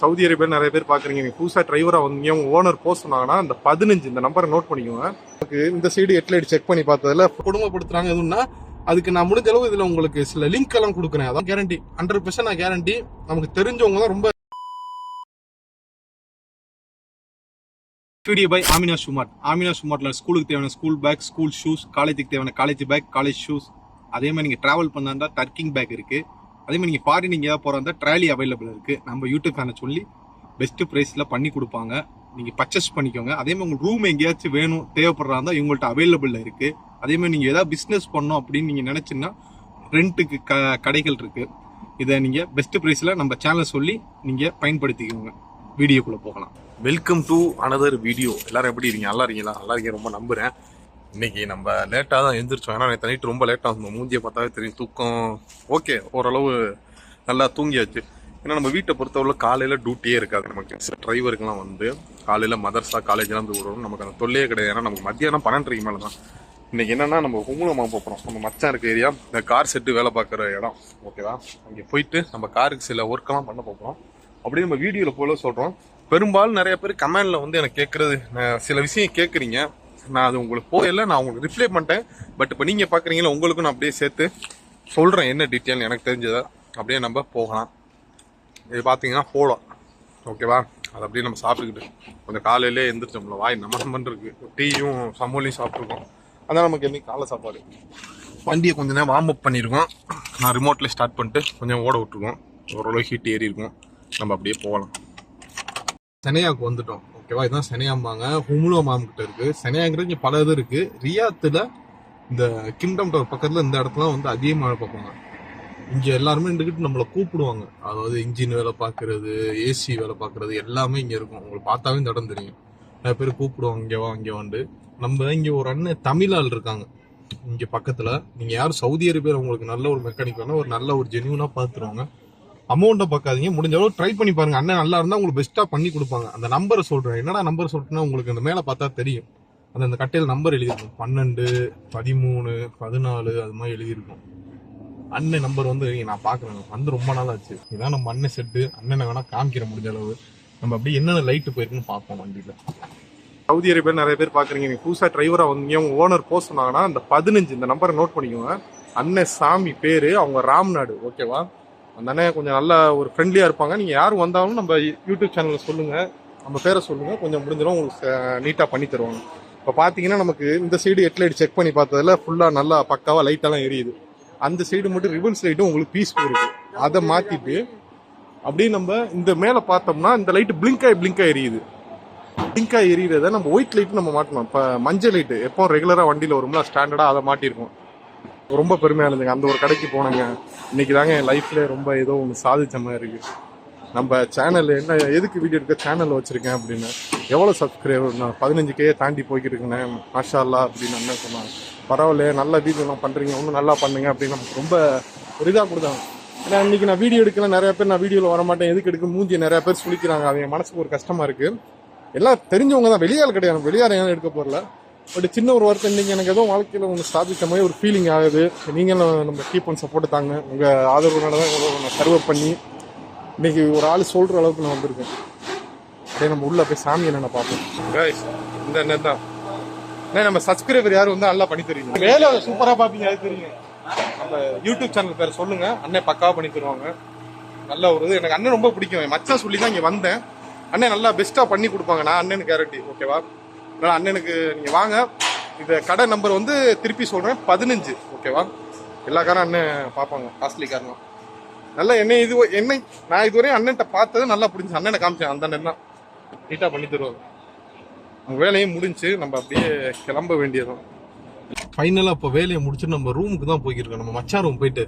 Saudi Arabia நிறைய பேர் பாக்குறீங்க. நீங்க புதுசா டிரைவரா வந்தீங்க. உங்க ஓனர் போக சொன்னாங்கன்னா இந்த பதினஞ்சு இந்த நம்பரை நோட் பண்ணிக்கோங்க. உங்களுக்கு இந்த சைடு எட்லைட் செக் பண்ணி பார்த்ததுல குடும்பப்படுத்துறாங்க எதுன்னா அதுக்கு நான் முடிஞ்ச அளவு இதுல உங்களுக்கு சில லிங்க் எல்லாம் கொடுக்குறேன். அதான் கேரண்டி ஹண்ட்ரட் பெர்சன்ட் நான் கேரண்டி நமக்கு தெரிஞ்சவங்க தான் ரொம்ப video by Amina smart Amina சுமார்ட்ல ஸ்கூலுக்கு தேவையான ஸ்கூல் பேக் ஸ்கூல் ஷூஸ் காலேஜுக்கு தேவையான காலேஜ் பேக் காலேஜ் ஷூஸ் அதே மாதிரி நீங்க டிராவல் பண்ணா டர்க்கிங் பேக் இருக்கு. அதே மாதிரி நீங்கள் ஃபாரின் நீங்க போகிற போறதா ட்ராலி அவைலபிள் இருக்குது நம்ம யூடியூப் சேனல் சொல்லி பெஸ்ட்டு ப்ரைஸில் பண்ணி கொடுப்பாங்க. நீங்கள் பர்ச்சேஸ் பண்ணிக்கோங்க. அதே மாதிரி உங்களுக்கு ரூம் எங்கேயாச்சும் வேணும் தேவைப்படுறா இருந்தால் இவங்கள்ட்ட அவைலபிள் இருக்குது அதே மாதிரி நீங்கள் எதாவது பிஸ்னஸ் பண்ணணும் அப்படின்னு நீங்கள் நினச்சின்னா ரெண்ட்டுக்கு க கடைகள் இருக்குது இதை நீங்கள் பெஸ்ட் ப்ரைஸில் நம்ம சேனலை சொல்லி நீங்கள் பயன்படுத்திக்கோங்க. வீடியோக்குள்ளே போகலாம். வெல்கம் டு அனதர் வீடியோ எல்லாரும் எப்படி இருக்கீங்க? நல்லா இருக்கீங்களா? நல்லா இருக்கீங்க ரொம்ப நம்புகிறேன் இன்னைக்கு நம்ம லேட்டாக தான் எழுந்திரிச்சோம் ஏன்னா நேற்று நைட் ரொம்ப லேட்டாக இருந்தோம். மூஞ்சியை பார்த்தாவே தெரியும். தூக்கம் ஓகே ஓரளவு நல்லா தூங்கியாச்சு. ஏன்னா நம்ம வீட்டை பொறுத்தவரை காலையில் டியூட்டியே இருக்காது நமக்கு. சில டிரைவருக்குலாம் வந்து காலையில் மதர்ஸா காலேஜ்லாம் வந்து விடணும் நமக்கு அந்த தொல்லையே கிடையாது. ஏன்னா நமக்கு மத்தியானம் பன்னெண்டரைக்கு மேலே தான். இன்னைக்கு என்னன்னா நம்ம குங்குளமாக போகிறோம் நம்ம மச்சான் இருக்க ஏரியா இந்த கார் செட்டு வேலை பார்க்குற இடம். ஓகேவா அங்கே போயிட்டு நம்ம காருக்கு சில ஒர்க்கெல்லாம் பண்ண போகிறோம் அப்படியே நம்ம வீடியோவில் போல சொல்கிறோம் பெரும்பாலும் நிறைய பேர் கமெண்டில் வந்து எனக்கு கேட்குறது நான் சில விஷயம் கேட்குறீங்க நான் அது உங்களுக்கு போகல நான் உங்களுக்கு ரிப்ளை பண்ணிட்டேன். பட் இப்போ நீங்கள் பார்க்குறீங்களா உங்களுக்கும் நான் அப்படியே சேர்த்து சொல்கிறேன் என்ன டீட்டெயில் எனக்கு தெரிஞ்சதை. அப்படியே நம்ம போகலாம். இது பார்த்தீங்கன்னா போலாம் ஓகேவா அது அப்படியே நம்ம சாப்பிட்டுக்கிட்டு கொஞ்சம் காலையிலே எழுந்திரிச்சோம்ல வாய் நம்ம நம்ம இருக்கு டீயும் சமோலையும் சாப்பிட்ருக்கோம் அதான் நமக்கு என்னைக்கு காலை சாப்பாடு. வண்டியை கொஞ்ச நேரம் வார்ம் அப் பண்ணியிருக்கோம் நான் ரிமோட்டில் ஸ்டார்ட் பண்ணிட்டு கொஞ்சம் ஓட விட்டுருக்கோம். ஓரளவு ஹீட் ஏறி இருக்கும். நம்ம அப்படியே போகலாம். சென்னையாவுக்கு வந்துட்டோம். ஓகேவா? இதுதான் செனையாம்பாங்க ஹுமுலோ மாம் கிட்ட இருக்கு. செனையாங்கிறது இங்கே பல இது இருக்கு. ரியாத்துல இந்த கிங்டம் டவர் பக்கத்துல இந்த இடத்துல வந்து அதிகமாக பார்ப்பாங்க. இங்க எல்லாருமே இருந்துக்கிட்டு நம்மளை கூப்பிடுவாங்க. அதாவது இன்ஜின் வேலை பார்க்கறது ஏசி வேலை பார்க்கறது எல்லாமே இங்க இருக்கும். உங்களுக்கு பார்த்தாவே இந்த இடம் தெரியும். நிறைய பேர் கூப்பிடுவாங்க இங்கே வா இங்கே வந்து நம்ம இங்க ஒரு அண்ணன் தமிழ் ஆள் இருக்காங்க. இங்க பக்கத்துல. நீங்க யாரும் சவுதி அரேபியா உங்களுக்கு நல்ல ஒரு மெக்கானிக் வேணால் ஒரு நல்ல ஒரு ஜெனியூனா பாத்துருவாங்க அமௌண்ட்டை பார்க்காதீங்க. முடிஞ்ச அளவு ட்ரை பண்ணி பாருங்க. அண்ணன் நல்லா இருந்தால் உங்களுக்கு பெஸ்ட்டாக பண்ணி கொடுப்பாங்க. அந்த நம்பரை சொல்கிறேன் என்னடா நம்பர் சொல்றேன்னா உங்களுக்கு அந்த மேலே பார்த்தா தெரியும். அந்த அந்த கட்டையில் நம்பர் எழுதியிருக்கும். பன்னெண்டு பதிமூணு பதினாலு அது மாதிரி எழுதியிருக்கும். அண்ணன் நம்பர் வந்து நான் பார்க்குறேன். வந்து ரொம்ப நாள் ஆச்சு. இதான் நம்ம அண்ணன் செட்டு அண்ணனை வேணால் காமிக்கிற முடிஞ்ச அளவு. நம்ம அப்படியே என்னென்ன லைட்டு போயிருக்குன்னு பார்ப்போம் வண்டியில். சவுதி அரேபியா நிறைய பேர் பார்க்குறீங்க. நீங்கள் புதுசாக டிரைவராக வந்தீங்க. உங்கள் ஓனர் போஸ்ட் சொன்னாங்கன்னா அந்த பதினஞ்சு இந்த நம்பரை நோட் பண்ணிக்கோங்க. அண்ணன் சாமி பேர். அவங்க ராம்நாடு. ஓகேவா அந்த அண்ணன் கொஞ்சம் நல்லா ஒரு ஃப்ரெண்ட்லியாக இருப்பாங்க. நீங்கள் யார் வந்தாலும் நம்ம யூடியூப் சேனலில் சொல்லுங்கள் நம்ம பேரை சொல்லுங்கள் கொஞ்சம் முடிஞ்சிடும். உங்களுக்கு நீட்டாக பண்ணி தருவாங்க. இப்போ பார்த்தீங்கன்னா நமக்கு இந்த சைடு ஹெட்லைட் செக் பண்ணி பார்த்ததில் ஃபுல்லாக நல்லா பக்காவாக லைட்டெல்லாம் எரியுது. அந்த சைடு மட்டும் ரிவர்ஸ் லைட்டும் உங்களுக்கு பீஸ் போயிருக்கு அதை மாற்றிட்டு அப்படியே நம்ம இந்த மேலே பார்த்தோம்னா இந்த லைட்டு பிளிங்காய் ஆகி எரியுது. பிளிங்காய் எரியிறத நம்ம ஒயிட் லைட் நம்ம மாட்டணும். இப்போ மஞ்சள் லைட்டு எப்போ ரெகுலராக வண்டியில் வரும்ல ஸ்டாண்டர்டாக அதை மாட்டியிருக்கோம் ரொம்ப பெருமையாக இருந்துங்க அந்த ஒரு கடைக்கு போனேங்க. இன்னைக்கு தாங்க என் லைஃப்ல ரொம்ப ஏதோ ஒன்று சாதிச்ச மாதிரி இருக்கு. நம்ம சேனல் என்ன எதுக்கு வீடியோ எடுக்க சேனல் வச்சிருக்கேன் அப்படின்னு. எவ்வளோ சப்ஸ்கிரைபர் நான் பதினஞ்சு கே தாண்டி போய்கிட்டு இருக்கேன் மாஷால்லா அப்படின்னு அண்ணன் சொன்னாங்க. பரவாயில்ல நல்ல வீடியோலாம் பண்ணுறீங்க இன்னும் நல்லா பண்ணுங்க அப்படின்னு நமக்கு ரொம்ப ஒரு இதாக கொடுத்தாங்க. ஏன்னா இன்றைக்கி நான் வீடியோ எடுக்கல நிறைய பேர் நான் வீடியோவில் வர மாட்டேன் எதுக்கு எடுக்க மூஞ்சி நிறைய பேர் சொல்லிக்கிறாங்க அது என் மனசுக்கு ஒரு கஷ்டமாக இருக்குது எல்லாம் தெரிஞ்சவங்க தான் வெளியால் கிடையாது வெளியால் யாரும் எடுக்க போகிறல பட் சின்ன ஒரு வருத்தம் இன்னைக்கு எனக்கு ஏதோ வாழ்க்கையில் ஒன்று சாதிச்ச மாதிரி ஒரு ஃபீலிங் ஆகுது. நீங்களும் நம்ம கீப் ஒன் சப்போர்ட் தாங்க. உங்கள் ஆதரவுனால தான் இவ்வளோ நான் சர்வ் பண்ணி இன்னைக்கு ஒரு ஆள் சொல்கிற அளவுக்கு நான் வந்திருக்கேன். அப்படியே நம்ம உள்ள போய் சாமி என்னென்ன பார்ப்போம். இந்த அண்ணன் தான். நம்ம சப்ஸ்கிரைபர் யாரும் வந்து நல்லா பண்ணி தருவீங்க? வேலை சூப்பராக பார்ப்பீங்க அது தெரியும். நம்ம யூடியூப் சேனல் பேர் சொல்லுங்க. அண்ணன் பக்காவா பண்ணி தருவாங்க. நல்ல ஒரு இது. எனக்கு அண்ணன் ரொம்ப பிடிக்கும். மச்சான் சொல்லி தான் இங்கே வந்தேன். அண்ணன் நல்லா பெஸ்ட்டாக பண்ணி கொடுப்பாங்க. நான் அண்ணனுக்கு கேரண்டி ஓகேவா அதனால அண்ணனுக்கு நீங்கள் வாங்க. இந்த கடை நம்பர் வந்து திருப்பி சொல்கிறேன் பதினஞ்சு. ஓகேவா எல்லா காரும் அண்ணன் பார்ப்பாங்க. காஸ்ட்லி காரணம் நல்லா என்னை இது என்னை நான் இதுவரையும் அண்ணன்ட்ட பார்த்தது நல்லா பிடிச்சி அண்ணனை காமிச்சேன் அந்த அண்ணன் தான். நீட்டாக பண்ணி தருவாங்க வேலையும் முடிஞ்சு நம்ம அப்படியே கிளம்ப வேண்டியதும் ஃபைனலாக இப்போ வேலையை முடிச்சுட்டு நம்ம ரூமுக்கு தான் போய்க்கிருக்கோம் நம்ம மச்சான் ரூம் போயிட்டு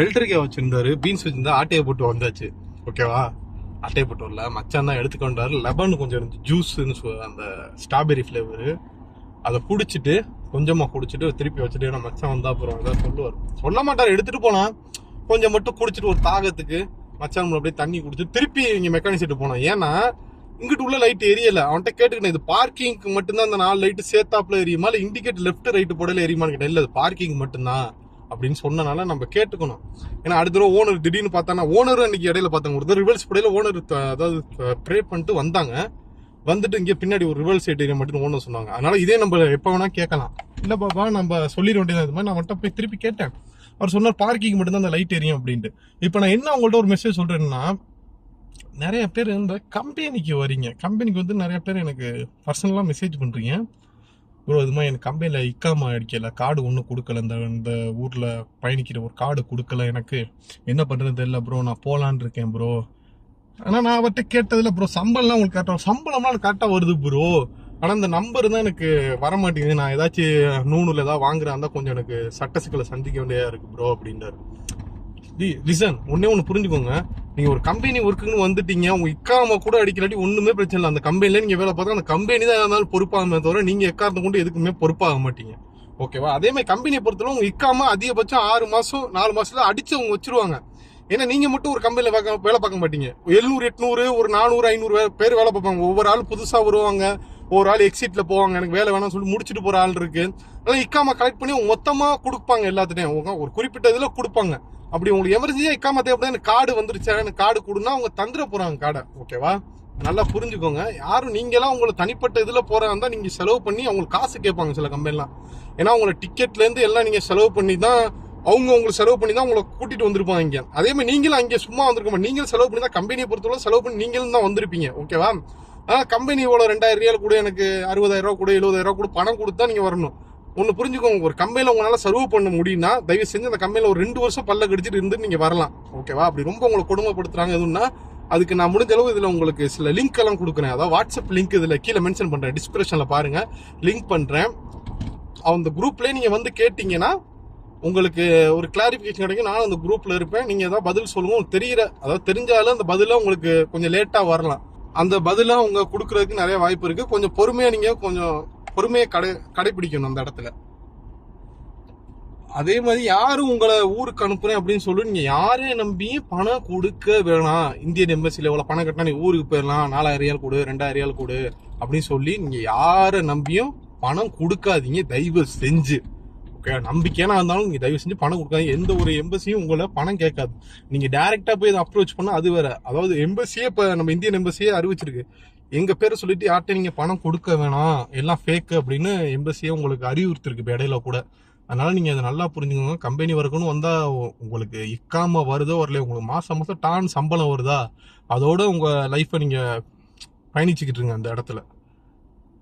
வெல்டரிக்காய் வச்சிருந்தாரு பீன்ஸ் வச்சிருந்தா ஆட்டையை போட்டு வந்தாச்சு. ஓகேவா ஆட்டையை போட்டு வரல மச்சான் தான் எடுத்துக்கொண்டாரு. லெபன் கொஞ்சம் இருந்துச்சு ஜூஸ்ன்னு சொ- அந்த ஸ்ட்ராபெரி ஃப்ளேவரு அதை குடிச்சிட்டு கொஞ்சமாக குடிச்சிட்டு திருப்பி வச்சுட்டு ஏன்னா மச்சான் வந்தால் அப்புறம் ஏதாவது சொல்லுவார். சொல்ல மாட்டார் எடுத்துட்டு போனால் கொஞ்சம் மட்டும் குடிச்சிட்டு ஒரு தாகத்துக்கு மச்சான் அப்படியே தண்ணி குடிச்சு திருப்பி இங்கே மெக்கானிக் போனோம் ஏன்னா இங்கிட்டு உள்ள லைட் எரியல. அவன்கிட்ட கேட்டுக்கிட்டேன் இது பார்க்கிங்க்கு மட்டும்தான் அந்த நாலு லைட்டு சேர்த்தாப்புல எரியுமா? இல்லை இண்டிகேட் லெஃப்ட் ரைட்டு போடல எரியுமான்னு கேட்டேன். இல்லை அது பார்க்கிங் மட்டும்தான். அப்படின்னு சொன்னனால நம்ம கேட்டுக்கணும். ஏன்னா அடுத்த தடவை ஓனர் திடீர்னு பார்த்தானா ஓனர் அன்னைக்கு இடையில பார்த்தாங்க ஒரு ரிவல்ஸ் படையில ஓனர் அதாவது ப்ரே பண்ணிட்டு வந்தாங்க. வந்துட்டு இங்கே பின்னாடி ஒரு ரிவல்ஸ் ஏரியா மட்டும் ஓனர் சொன்னாங்க. அதனால இதே நம்ம எப்போ வேணா கேட்கலாம். இல்லை பாப்பா நம்ம சொல்லிட வேண்டியது இது மாதிரி நான் மட்டும் போய் திருப்பி கேட்டேன். அவர் சொன்னார் பார்க்கிங் மட்டும்தான் அந்த லைட் எரியும் அப்படின்ட்டு. இப்போ நான் என்ன அவங்கள்ட்ட ஒரு மெசேஜ் சொல்றேன்னா நிறைய பேர் இந்த கம்பெனிக்கு வரீங்க. கம்பெனிக்கு வந்து நிறைய பேர் எனக்கு பர்சனலாக மெசேஜ் பண்ணுறீங்க ப்ரோ இது மாதிரி எனக்கு கம்பெனியில் இக்காம அடிக்கல கார்டு ஒன்றும் கொடுக்கல. இந்த இந்த ஊரில் பயணிக்கிற ஒரு கார்டு கொடுக்கல எனக்கு. என்ன பண்ணுறது தெரியல ப்ரோ நான் போகலான் இருக்கேன் ப்ரோ ஆனால் நான் அவர்கிட்ட கேட்டதில்ல ப்ரோ சம்பளம்லாம் உங்களுக்கு கரெக்டாக சம்பளம்லாம் கரெக்டாக வருது ப்ரோ ஆனால் இந்த நம்பர் தான் எனக்கு வர மாட்டேங்குது நான் ஏதாச்சும் நூனில் ஏதாவது வாங்குறா இருந்தால் கொஞ்சம் எனக்கு சட்ட சிக்கலை சந்திக்க வேண்டியதாக இருக்குது ப்ரோ அப்படின்றாரு. லிசன் ஒன்னே ஒன்று புரிஞ்சுக்கோங்க. நீங்க ஒரு கம்பெனி ஒர்க்குன்னு வந்துட்டீங்க உங்க இக்காம கூட அடிக்கலாட்டி ஒண்ணுமே பிரச்சனை இல்லை. அந்த கம்பெனில நீங்க வேலை பார்த்தா அந்த கம்பெனி தான் இருந்தாலும் பொறுப்பாகுமே தவிர நீங்க எக்காரத்தை கொண்டு எதுக்குமே பொறுப்பாக மாட்டீங்க. ஓகேவா அதே மாதிரி கம்பெனியை பொறுத்தவரை உங்க இக்காம அதிகபட்சம் ஆறு மாசம் நாலு மாசத்துல அடிச்சு அவங்க வச்சிருவாங்க. ஏன்னா நீங்க மட்டும் ஒரு கம்பெனில வேலை பார்க்க மாட்டீங்க. எழுநூறு எட்நூறு ஒரு நானூறு ஐநூறு பேர் வேலை பார்ப்பாங்க. ஒவ்வொரு ஆள் புதுசா வருவாங்க. ஒரு ஆள் எக்ஸிட்ல போவாங்க. எனக்கு வேலை வேணாம்னு சொல்லி முடிச்சுட்டு போற ஆள் இருக்கு. அதனால இக்காம கலெக்ட் பண்ணி மொத்தமாக மொத்தமா கொடுப்பாங்க எல்லாத்துட்டையும். அவங்க ஒரு குறிப்பிட்ட இதுல கொடுப்பாங்க. அப்படி உங்களுக்கு எமர்ஜென்சியா இக்காம தேவைப்படாது எனக்கு கார்டு வந்துருச்சு. எனக்கு கார்டு கொடுனா அவங்க தந்துட போறாங்க கார்டை ஓகேவா? நல்லா புரிஞ்சுக்கோங்க. யாரும் நீங்களாம் உங்களை தனிப்பட்ட இதில் போறதா இருந்தால் நீங்கள் செலவு பண்ணி அவங்களுக்கு காசு கேட்பாங்க சில கம்பெனிலாம் ஏன்னா உங்களை டிக்கெட்லேருந்து எல்லாம் நீங்கள் செலவு பண்ணி தான் அவங்க உங்களுக்கு செலவு பண்ணி தான் உங்களை கூட்டிட்டு வந்திருப்பாங்க இங்கே. அதே மாதிரி நீங்களும் அங்கே சும்மா வந்திருக்க நீங்களும் செலவு பண்ணி தான் கம்பெனியை பொறுத்தவரை செலவு பண்ணி நீங்களும் தான் வந்திருப்பீங்க. ஓகேவா? ஆனால் கம்பெனி இவ்வளோ ரெண்டாயிரம் ரூபாய் கூட எனக்கு அறுபதாயிரம் ரூபா கூட எழுபதாயிரம் ரூபா கூட பணம் கொடுத்தா நீங்கள் வரணும். ஒன்று புரிஞ்சுக்கோங்க. ஒரு கம்பெனியில் உங்களால் சர்வ் பண்ண முடியும்னா தயவு செஞ்சு அந்த கம்பெனியில் ஒரு ரெண்டு வருஷம் பல்ல கடிச்சிட்டு இருந்து நீங்கள் வரலாம். ஓகேவா அப்படி ரொம்ப உங்களை கொடுமைப்படுத்துறாங்க எதுன்னா அதுக்கு நான் முடிஞ்ச அளவு இதில் உங்களுக்கு சில லிங்க் எல்லாம் கொடுக்குறேன். அதாவது வாட்ஸ்அப் லிங்க் இதில் கீழே மென்ஷன் பண்ணுறேன் டிஸ்கிரிப்ஷனில் பாருங்கள் லிங்க் பண்ணுறேன் அந்த குரூப்லேயே நீங்கள் வந்து கேட்டிங்கன்னா உங்களுக்கு ஒரு கிளாரிஃபிகேஷன் கிடைக்கும். நானும் அந்த குரூப்பில் இருப்பேன். நீங்கள் ஏதாவது பதில் சொல்லுவோம் உங்களுக்கு தெரியற அதாவது தெரிஞ்சாலும் அந்த பதிலாக உங்களுக்கு கொஞ்சம் லேட்டாக வரலாம். அந்த பதிலாக அவங்க கொடுக்குறதுக்கு நிறைய வாய்ப்பு இருக்குது கொஞ்சம் பொறுமையாக நீங்கள் கொஞ்சம் பொறுமையை கடை கடைபிடிக்கணும் அந்த இடத்துல. அதே மாதிரி யாரும் உங்களை ஊருக்கு அனுப்புறேன் அப்படின்னு சொல்லி நீங்க யாரையும் நம்பி பணம் கொடுக்க வேணாம். இந்தியன் எம்பசில இவ்வளவு பணம் கட்டினா நீ ஊருக்கு போயிடலாம் நாலாயிரம் ரியால் கொடு ரெண்டாயிரம் ரியால் கொடு அப்படின்னு சொல்லி நீங்க யாரை நம்பியும் பணம் கொடுக்காதீங்க தயவு செஞ்சு. ஓகே நம்பிக்கையான இருந்தாலும் நீங்க தயவு செஞ்சு பணம் கொடுக்காதீங்க. எந்த ஒரு எம்பசியும் உங்களை பணம் கேட்காது. நீங்க டைரக்டா போய் இதை அப்ரோச் பண்ணா அது வேற. அதாவது எம்பசியே இப்ப நம்ம இந்தியன் எம்பசியே அறிவிச்சிருக்கு. எங்க பேரை சொல்லிட்டு யார்கிட்ட நீங்க பணம் கொடுக்க வேணாம் எல்லாம் ஃபேக் அப்படின்னு எம்பசியே உங்களுக்கு அறிவுறுத்திருக்கு இப்போ இடையில கூட. அதனால நீங்க அதை நல்லா புரிஞ்சுக்கோங்க. கம்பெனி ஒர்க்குன்னு வந்தா உங்களுக்கு இக்காம வருதோ வரல உங்களுக்கு மாசம் மாசம் டான் சம்பளம் வருதா? அதோட உங்க லைஃப்பை நீங்க பயணிச்சுக்கிட்டு இருங்க அந்த இடத்துல.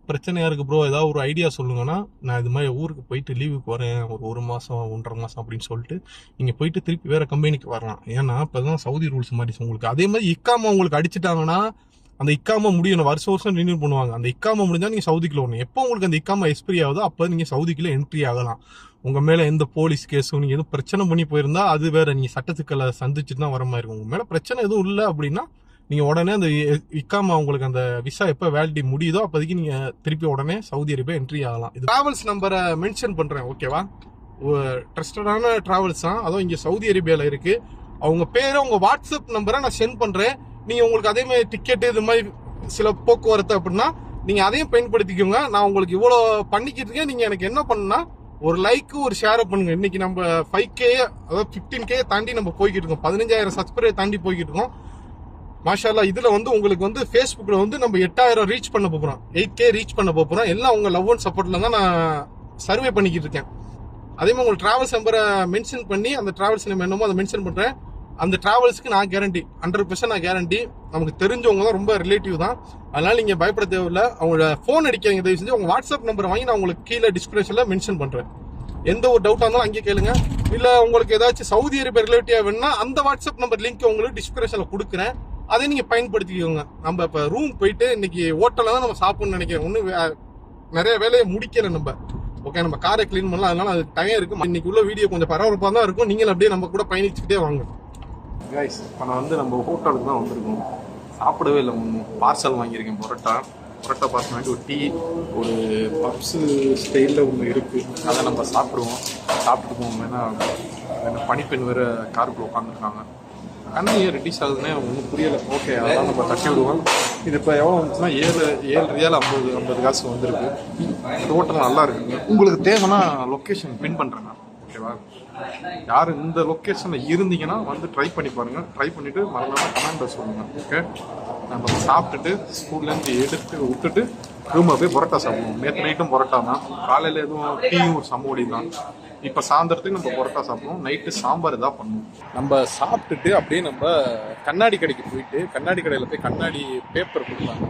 பிரச்சனையா இருக்கு ப்ரோ ஏதாவது ஒரு ஐடியா சொல்லுங்கன்னா நான் இது மாதிரி ஊருக்கு போயிட்டு லீவுக்கு வரேன். ஒரு ஒரு மாசம் ஒன்றரை மாசம் அப்படின்னு சொல்லிட்டு நீங்க போயிட்டு திருப்பி வேற கம்பெனிக்கு வரலாம். ஏன்னா இப்பதான் சவுதி ரூல்ஸ் மாதிரி உங்களுக்கு அதே மாதிரி இக்காம உங்களுக்கு அடிச்சிட்டாங்கன்னா அந்த இக்காம முடியணும் வருஷம் வருஷம் ரினியூ பண்ணுவாங்க. அந்த இக்காம முடிஞ்சா நீங்க சவுதிக்குள்ள வரணும். எப்போ உங்களுக்கு அந்த இக்காம எக்ஸ்பிரி ஆகுதோ அப்போ நீங்க சவுதிக்குள்ள என்ட்ரி ஆகலாம். உங்க மேல எந்த போலீஸ் கேஸும் நீங்க எதுவும் பிரச்சனை பண்ணி போயிருந்தா அது வேற நீங்க சட்டத்துக்களை சந்திச்சுட்டு தான் வர மாதிரி இருக்கும். உங்க மேல பிரச்சனை எதுவும் இல்லை அப்படின்னா நீங்க உடனே அந்த இ- இக்காம உங்களுக்கு அந்த விசா எப்ப வேலிடி முடியுதோ அப்போதைக்கு நீங்க திருப்பி உடனே சவுதி அரேபியா என்ட்ரி ஆகலாம். இது டிராவல்ஸ் நம்பரை மென்ஷன் பண்றேன் ஓகேவா ட்ரஸ்டடான டிராவல்ஸ் தான். அதுவும் இங்க சவுதி அரேபியால இருக்கு. அவங்க பேரை உங்க வாட்ஸ்அப் நம்பரை நான் சென்ட் பண்றேன். நீங்கள் உங்களுக்கு அதே மாதிரி இது மாதிரி சில போக்குவரத்து அப்படின்னா நீங்கள் அதையும் பயன்படுத்திக்கோங்க. நான் உங்களுக்கு இவ்வளோ பண்ணிக்கிட்டு இருக்கேன். நீங்கள் எனக்கு என்ன பண்ணுன்னா ஒரு லைக்கு ஒரு ஷேர் பண்ணுங்க. இன்னைக்கு நம்ம ஃபைவ் கே அதாவது ஃபிஃப்டீன் கே தாண்டி நம்ம போய்கிட்டு இருக்கோம். பதினஞ்சாயிரம் சப்ஸ்கிரைபர் தாண்டி போய்கிட்டு இருக்கோம். மாஷாலா இதில் வந்து உங்களுக்கு வந்து ஃபேஸ்புக்கில் வந்து நம்ம எட்டாயிரம் ரீச் பண்ண போகிறோம் எயிட் கே ரீச் பண்ண போகிறோம் எல்லாம் உங்கள் லவ் அண்ட் சப்போர்ட்டில் தான் நான் சர்வே பண்ணிக்கிட்டு இருக்கேன். அதே மாதிரி உங்களுக்கு டிராவல்ஸ் நம்பரை மென்ஷன் பண்ணி அந்த டிராவல்ஸ் நம்ம என்னமோ அதை மென்ஷன் பண்ணுறேன் அந்த ட்ராவல்ஸ்க்கு நான் கேரண்டி ஹண்ட்ரட் பர்சன்ட் நான் கேரண்டி நமக்கு தெரிஞ்சவங்க தான் ரொம்ப ரிலேட்டிவ் தான். அதனால நீங்கள் பயப்பட தேவையில்ல. அவங்களோட ஃபோன் அடிக்காதீங்க தயவு செஞ்சு உங்கள் வாட்ஸ்அப் நம்பர் வாங்கி நான் உங்களுக்கு கீழே டிஸ்கிரிப்ஷனில் மென்ஷன் பண்ணுறேன் எந்த ஒரு டவுட்டாக இருந்தாலும் அங்கேயே கேளுங்க. இல்லை உங்களுக்கு ஏதாச்சும் சவுதி அரேபியா ரிலேட்டிவாக வேணும்னா அந்த வாட்ஸ்அப் நம்பர் லிங்க் உங்களுக்கு டிஸ்கிரிப்ஷனில் கொடுக்குறேன். அதை நீங்கள் பயன்படுத்திக்கோங்க. நம்ம இப்போ ரூம் போயிட்டு இன்னைக்கு ஹோட்டலில் தான் நம்ம சாப்பிட்ணும்னு நினைக்கிறேன். ஒன்றும் நிறைய வேலையை முடிக்கிறேன் நம்ம. ஓகே நம்ம காரை க்ளீன் பண்ணலாம். அதனால அது டைம் இருக்கும் இன்னைக்கு உள்ள வீடியோ கொஞ்சம் பரபரப்பாக தான் இருக்கும். நீங்கள் அப்படியே நம்ம கூட பயணிச்சுக்கிட்டே வாங்க. கைஸ் இப்போ நான் வந்து நம்ம ஹோட்டலுக்கு தான் வந்திருக்கோம். சாப்பிடவே இல்லை. ஒன்றும் பார்சல் வாங்கியிருக்கேன். பரோட்டா. பரோட்டா பார்சல் வாங்கி ஒரு டீ ஒரு பப்ஸு ஸ்டைலில் ஒன்று இருக்குது அதை நம்ம சாப்பிடுவோம். சாப்பிட்டு போவோம். ஏன்னா என்ன பனிப்பெண் வேறு காருக்குள்ள உட்காந்துருக்காங்க கண்ணு ஏன் ரெடியூஸ் ஆகுதுன்னே ஒன்றும் புரியலை. ஓகே அதெல்லாம் நம்ம தட்டி விடுவோம். இது இப்போ எவ்வளோ வந்துச்சுன்னா ஏழு ஏழு ரியால் ஐம்பது ஐம்பது காசு வந்திருக்கு. இந்த ஹோட்டல் நல்லா இருக்குங்க. உங்களுக்கு தேவைன்னா லொக்கேஷன் பின் பண்ணுறேன் ஓகேவா யார் இந்த லொக்கேஷனில் இருந்தீங்கன்னா வந்து ட்ரை பண்ணி பாருங்கள் ட்ரை பண்ணிவிட்டு மறக்காம கமெண்ட்ல சொல்லுங்க. ஓகே நம்ம சாப்பிட்டுட்டு ஸ்கூல்லேருந்து எடுத்து விட்டுட்டு ரூமை போய் பரோட்டா சாப்பிடுவோம் நேற்று நைட்டும் பரோட்டா தான். காலையில் எதுவும் டீயும் ஒரு சமோடி தான். இப்போ சாயந்தரத்துக்கு நம்ம பரோட்டா சாப்பிடுவோம் நைட்டு சாம்பார் தான் பண்ணுவோம் நம்ம சாப்பிட்டுட்டு அப்படியே நம்ம கண்ணாடி கடைக்கு போயிட்டு கண்ணாடி கடையில் போய் கண்ணாடி பேப்பர் கொடுத்தாங்க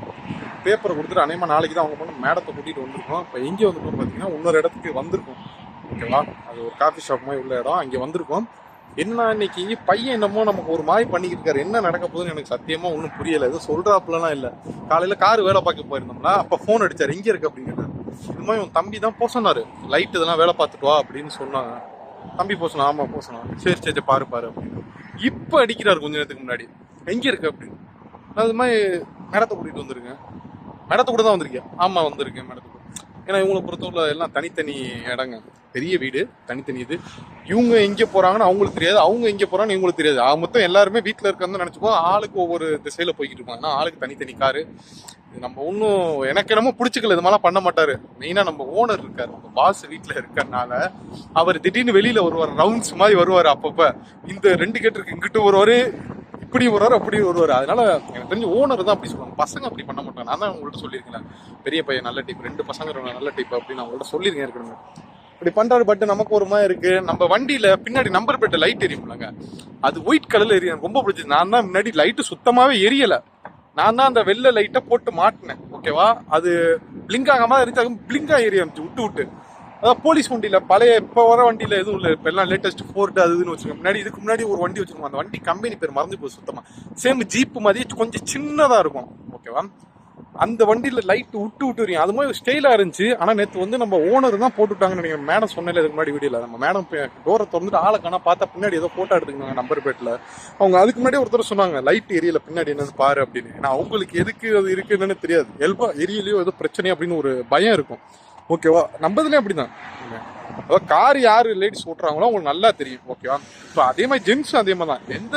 பேப்பர் கொடுத்துட்டு அநேகமாக நாளைக்கு தான் அவங்க பொண்ணு மேடத்தை கூட்டிகிட்டு வந்திருக்கோம். இப்போ எங்கே வந்திருக்கோம் பார்த்தீங்கன்னா இன்னொரு இடத்துக்கு வந்திருக்கோம். ஓகேவா? அது ஒரு காஃபி ஷாப் மாதிரி உள்ள இடம். அங்கே வந்திருக்கோம். என்ன இன்னைக்கு? பையன் என்னமோ நமக்கு ஒரு மாதிரி பண்ணிக்கிட்டு இருக்காரு என்ன நடக்க போகுதுன்னு எனக்கு சத்தியமாக ஒன்றும் புரியலை. எதுவும் சொல்கிறாப்புலலாம் இல்லை. காலையில் கார் வேலை பார்க்க போயிருந்தோம்னா அப்போ ஃபோன் அடித்தார் எங்கே இருக்கு? அப்படின்னு இது மாதிரி உன் தம்பி தான் போக லைட் இதெல்லாம் வேலை பார்த்துட்டு வா அப்படின்னு சொன்னாங்க. தம்பி போசணும். ஆமாம் போசணும். சரி சரி சரி, பாரு பாரு அப்படின்னு. இப்போ அடிக்கிறார் கொஞ்ச நேரத்துக்கு முன்னாடி. எங்கே இருக்கு? அப்படின்னு. நான் அது மாதிரி மேடத்தை கூட்டிகிட்டு வந்திருக்கேன். மேடத்தை கூட தான் வந்திருக்கேன் ஆமாம் வந்திருக்கேன் மேடத்தை ஏன்னா இவங்களை பொறுத்தவரை எல்லாம் தனித்தனி இடங்க. பெரிய வீடு தனித்தனி இது. இவங்க எங்கே போகிறாங்கன்னு அவங்களுக்கு தெரியாது. அவங்க எங்கே போகிறாங்கன்னு இவங்களுக்கு தெரியாது. அவங்க மொத்தம் எல்லாருமே வீட்டில் இருக்கன்னு நினச்சிப்போம் ஆளுக்கு ஒவ்வொரு திசையில் போய்கிட்டு இருப்பாங்க ஆளுக்கு தனித்தனி காரு. இது நம்ம ஒன்றும் எனக்கு என்னமோ பிடிச்சிக்கல இது மாதிரிலாம் பண்ண மாட்டார். மெயினாக நம்ம ஓனர் இருக்கார். நம்ம பாஸ் வீட்டில் இருக்கறனால அவர் திடீர்னு வெளியில் வருவார். ரவுண்ட்ஸ் மாதிரி வருவார் அப்பப்போ. இந்த ரெண்டு கேட்டு இருக்கு இங்கிட்டு வருவார் இப்படி வருவார் அப்படி வருவார். அதனால எனக்கு தெரிஞ்சு ஓனர் தான் அப்படி சொல்லுவாங்க. பசங்க அப்படி பண்ண மாட்டாங்க. நான் தான் உங்கள்கிட்ட சொல்லியிருக்கேன். பெரிய பையன் நல்ல டைப் ரெண்டு பசங்க நல்ல டைப் அப்படின்னு நான் உங்கள்கிட்ட சொல்லியிருக்கேன் இருக்கணுங்க இப்படி பண்றாரு பட் நமக்கு ஒரு மாதிரி இருக்கு. நம்ம வண்டியில பின்னாடி நம்பர் பிளேட் லைட் எரியும்லங்க. அது ஒயிட் கலர்ல எரியும். ரொம்ப பிடிச்சது நான் தான் முன்னாடி லைட்டு சுத்தமாவே எரியல. நான் தான் அந்த வெள்ளை லைட்டை போட்டு மாட்டினேன். ஓகேவா அது பிளிங்க் ஆகாம இருந்துச்சு. பிளிங்கா எரிய விட்டு விட்டு. அதான் போலீஸ் வண்டியில் பழைய இப்போ வர வண்டியில் எதுவும் இல்லை. இப்போ எல்லாம் லேட்டஸ்ட் ஃபோர்டு அது இதுன்னு வச்சிருக்கோம் முன்னாடி இதுக்கு முன்னாடி ஒரு வண்டி வச்சுருக்கோம் அந்த வண்டி கம்பெனி பேர் மறந்து போகுது சுத்தமாக சேம் ஜீப் மாதிரி கொஞ்சம் சின்னதாக இருக்கும். ஓகேவா அந்த வண்டியில் லைட் விட்டு விட்டு வரீங்க அது மாதிரி ஸ்டைலாக இருந்துச்சு. ஆனால் நேற்று வந்து நம்ம ஓனர் தான் போட்டுவிட்டாங்கன்னு நினைக்கிறேன். மேடம் சொன்னல இதுக்கு முன்னாடி வீடியோல நம்ம மேடம் டோரை திறந்துட்டு ஆளை காணா பார்த்தா பின்னாடி ஏதோ போட்டோ எடுத்துக்கணும் நம்பர் பிளேட்டில் அவங்க அதுக்கு முன்னாடி ஒருத்தர் சொன்னாங்க லைட் எரியல பின்னாடி என்னன்னு பாரு அப்படின்னு. ஏன்னா அவங்களுக்கு எதுக்கு அது இருக்குன்னு என்னன்னு தெரியாது. எல்பா எரியலையோ ஏதோ பிரச்சனை அப்படின்னு ஒரு பயம் இருக்கும். ஓகேவா? நம்ம அப்படி அப்படிதான். அதாவது கார் யார் லேடிஸ் ஓட்டுறாங்களோ அவங்களுக்கு நல்லா தெரியும் ஓகேவா? ஸோ அதே மாதிரி ஜென்ஸும் அதே மாதிரி தான் எந்த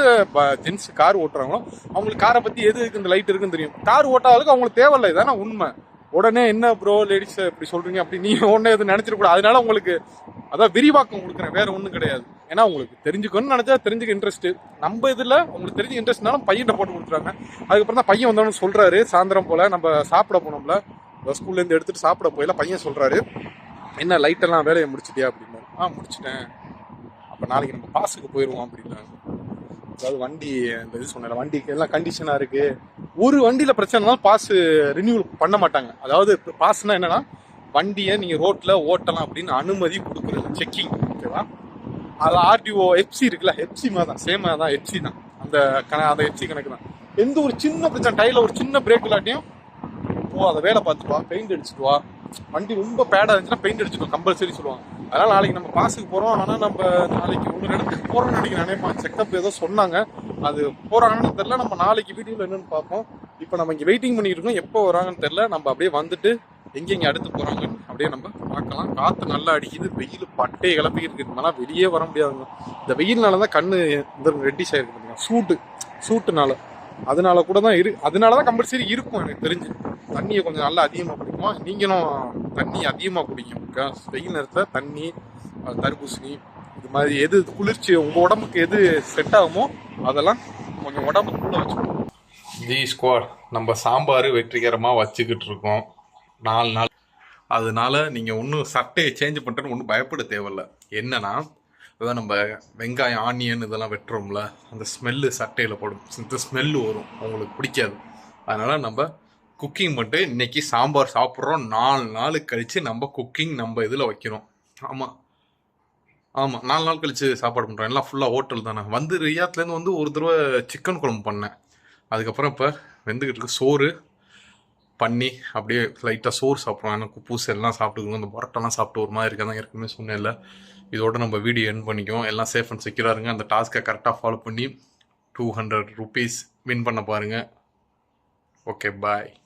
ஜென்ஸ் கார் ஓட்டுறாங்களோ அவங்களுக்கு காரை பற்றி எது இருக்குது இந்த லைட் இருக்குன்னு தெரியும். கார் ஓட்டாததுக்கு அவங்களுக்கு தேவையில்லை இதான உண்மை. உடனே என்ன ப்ரோ லேடிஸ் இப்படி சொல்கிறீங்க அப்படி நீ உடனே எதுவும் நினச்சிடக்கூடாது அதனால உங்களுக்கு அதான் விரிவாக்கம் கொடுக்குறேன் வேறு ஒன்றும் கிடையாது. ஏன்னா உங்களுக்கு தெரிஞ்சுக்கணும்னு நினச்சா தெரிஞ்சுக்க இன்ட்ரெஸ்ட்டு நம்ம இதில் உங்களுக்கு தெரிஞ்ச இன்ட்ரெஸ்ட்னாலும் பையன் போட்டு கொடுத்துறாங்க அதுக்கப்புறம் தான் பையன் வந்தோன்னு சொல்கிறாரு சாயந்தரம் போல் நம்ம சாப்பிட போனோம்ல. ஸ்கூல்லேருந்து எடுத்துகிட்டு சாப்பிட போயில பையன் சொல்கிறாரு என்ன லைட்டெல்லாம் வேலையை முடிச்சிட்டியா? அப்படின்னா ஆ முடிச்சிட்டேன். அப்போ நாளைக்கு நம்ம பாஸுக்கு போயிடுவோம் அப்படின்னா அதாவது வண்டி இந்த இது சொன்ன வண்டிக்கு எல்லாம் கண்டிஷனாக இருக்குது ஒரு வண்டியில் பிரச்சனைனாலும் பாஸ் ரினியூவல் பண்ண மாட்டாங்க. அதாவது பாஸ்னால் என்னென்னா வண்டியை நீங்கள் ரோட்டில் ஓட்டலாம் அப்படின்னு அனுமதி கொடுக்குறது செக்கிங் ஓகேவா அது ஆர்டிஓ எஃப்சி இருக்குல்ல எஃப்சி மாதிரி தான் சேம் தான் எஃப்சி தான். அந்த கண அந்த எஃப்சி கணக்கு தான் எந்த ஒரு சின்ன பிரச்சனை டைல ஒரு சின்ன பிரேக் இல்லாட்டியும் போ அதை வேலை பார்த்துட்டு வா பெயிண்ட் அடிச்சுட்டு வா. வண்டி ரொம்ப பேடாக இருந்துச்சுன்னா பெயிண்ட் அடிச்சுக்கோ கம்பல்சரி சொல்லுவாங்க. அதனால் நாளைக்கு நம்ம பாஸுக்கு போகிறோம் ஆனால் நம்ம நாளைக்கு ஒரு இடத்துக்கு போகிறோம்னு நினைக்கிறேன். நினைப்பேன் செக்அப் ஏதோ சொன்னாங்க. அது போகிறாங்கன்னு தெரில நம்ம நாளைக்கு வீடியோவில் என்னென்னு பார்ப்போம். இப்போ நம்ம இங்கே வெயிட்டிங் பண்ணிட்டு இருக்கோம். எப்போ வராங்கன்னு தெரில நம்ம அப்படியே வந்துட்டு எங்கெங்கே அடுத்து போகிறாங்கன்னு அப்படியே நம்ம பார்க்கலாம். காற்று நல்லா அடிக்குது. வெயில் பட்டையை கிளப்பி இருக்கு. வெளியே வர முடியாதுங்க. இந்த வெயில்னால தான் கண்ணு இந்த ரெட்டிஷ் ஆயிருக்கு சூட்டு. சூட்டுனால. அதனால கூட தான் இரு அதனால தான் கம்பல்சரி இருக்கும் எனக்கு தெரிஞ்சு. தண்ணியை கொஞ்சம் நல்லா அதிகமாக குடிக்குமா? நீங்களும் தண்ணி அதிகமாக குடிங்க. வெயில் நேரத்தில் தண்ணி தர்பூசணி இது மாதிரி எது குளிர்ச்சி உங்கள் உடம்புக்கு எது செட் ஆகுமோ அதெல்லாம் கொஞ்சம் உடம்புக்குள்ளே வச்சுக்கணும் ஜி ஸ்குவாட் நம்ம சாம்பார் வெற்றிகரமாக வச்சுக்கிட்டு இருக்கோம். நாலு நாள். அதனால நீங்கள் ஒன்றும் சட்டையை சேஞ்ச் பண்ணுறேன்னு ஒன்றும் பயப்பட தேவையில்ல. என்னன்னா அதான் நம்ம வெங்காயம் ஆனியன் இதெல்லாம் வெட்டுறோம்ல அந்த ஸ்மெல்லு சட்டையில் போடும். இந்த ஸ்மெல்லு வரும். அவங்களுக்கு பிடிக்காது. அதனால் நம்ம குக்கிங் பண்ணிட்டு இன்றைக்கி சாம்பார் சாப்பிட்றோம். நாலு நாள் கழித்து நம்ம குக்கிங் நம்ம இதில் வைக்கிறோம் ஆமாம் ஆமாம் நாலு நாள் கழித்து சாப்பாடு பண்ணுறோம் எல்லாம் ஃபுல்லாக ஹோட்டல் தானே. வந்து ரியாத்லேருந்து வந்து ஒரு தடவை சிக்கன் குழம்பு பண்ணேன். அதுக்கப்புறம் இப்போ வெந்துக்கிட்டு இருக்கு. சோறு பண்ணி அப்படியே லைட்டாக சோறு சாப்பிட்றோம். ஏன்னா குப்பூஸ் எல்லாம் சாப்பிட்டுக்கணும். இந்த பரோட்டாலாம் சாப்பிட்டு ஒரு மாதிரி இருக்கதான் ஏற்கனவே சொன்னேன்ல. இதோட நம்ம வீடியோ என் பண்ணிக்குவோம். எல்லாம் சேஃப் அண்ட் செக்யூராக இருங்க. அந்த டாஸ்க்கை கரெக்டாக ஃபாலோ பண்ணி டூ ஹண்ட்ரட் ருபீஸ் வின் பண்ண பாருங்கள் ஓகே பாய்